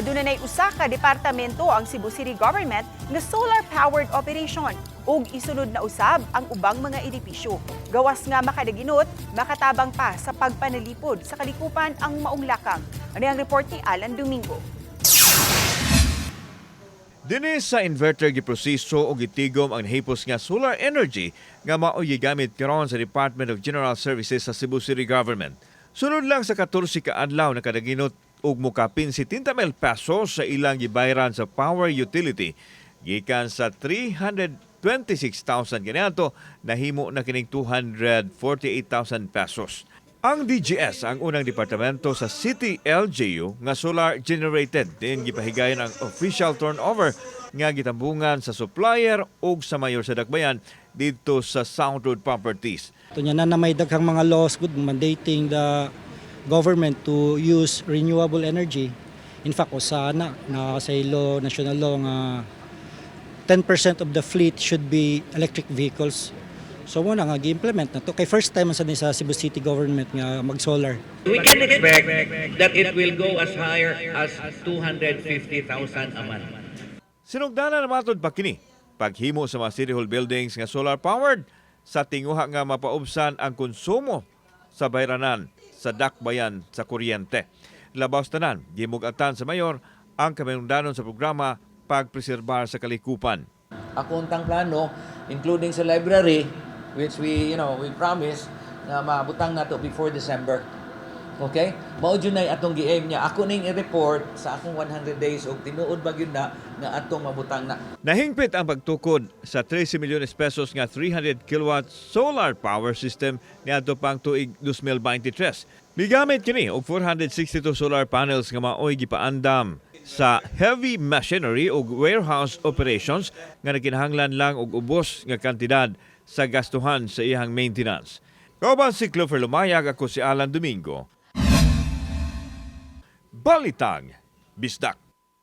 Aduna nay usa ka departamento ang Cebu City Government nga solar-powered operation ug isunod na usab ang ubang mga edipisyo. Gawas nga makadaginot, makatabang pa sa pagpanalipod sa kalikupan ang maong lakang. Ano ang report ni Alan Domingo? Dini sa inverter giproseso o gitigom ang nahipos nga solar energy nga mao gigamit karon sa Department of General Services sa Cebu City Government. Sunod lang sa 14 ka adlaw na kadaginot ug mukapin 70 mil pesos sa ilang gibayran sa power utility gikan sa 326,000 kaniadto nahimo na kining 248,000 pesos. Ang DGS ang unang departamento sa City LGU nga solar generated din gipahigayon ang official turnover nga gitambungan sa supplier ug sa mayor sa Dakbayan dito sa Sound Road Properties. Ito niya na na may daghang mga laws good mandating the government to use renewable energy. In fact, usana na sa law, national law nga 10% of the fleet should be electric vehicles. So muna nga gi-implement na to kay first time sa sa Cebu City government nga mag-solar. We can expect that it will go as higher as 250,000 a month. Sinugdanan na matod pa kini paghimo sa mga City Hall buildings nga solar powered sa tinguha nga mapaubsan ang konsumo sa bayranan sa dakbayan sa kuryente. Labaw tanan, gimugatan sa mayor ang kaminungdanon sa programa pagpreserbar sa kalikupan. Ako untang plano, including sa library, which we, you know, we promise na maabutang nato before December. Okay? Mao jud nay atong gi-aim niya. Ako ning i-report sa akong 100 days og tinuod ba gyud na nga atong mabutang na. Nahingpit ang pagtukod sa 13 milyones pesos nga 300 kilowatt solar power system niadto pang tuig 2023. Migamit kini og 462 solar panels nga maoy gipaandam sa heavy machinery ug warehouse operations nga nakinahanglan lang og ubos nga kantidad sa gastuhan sa iyang maintenance. Kauban si Clover Lumayag ako si Alan Domingo. Balitang Bisdak.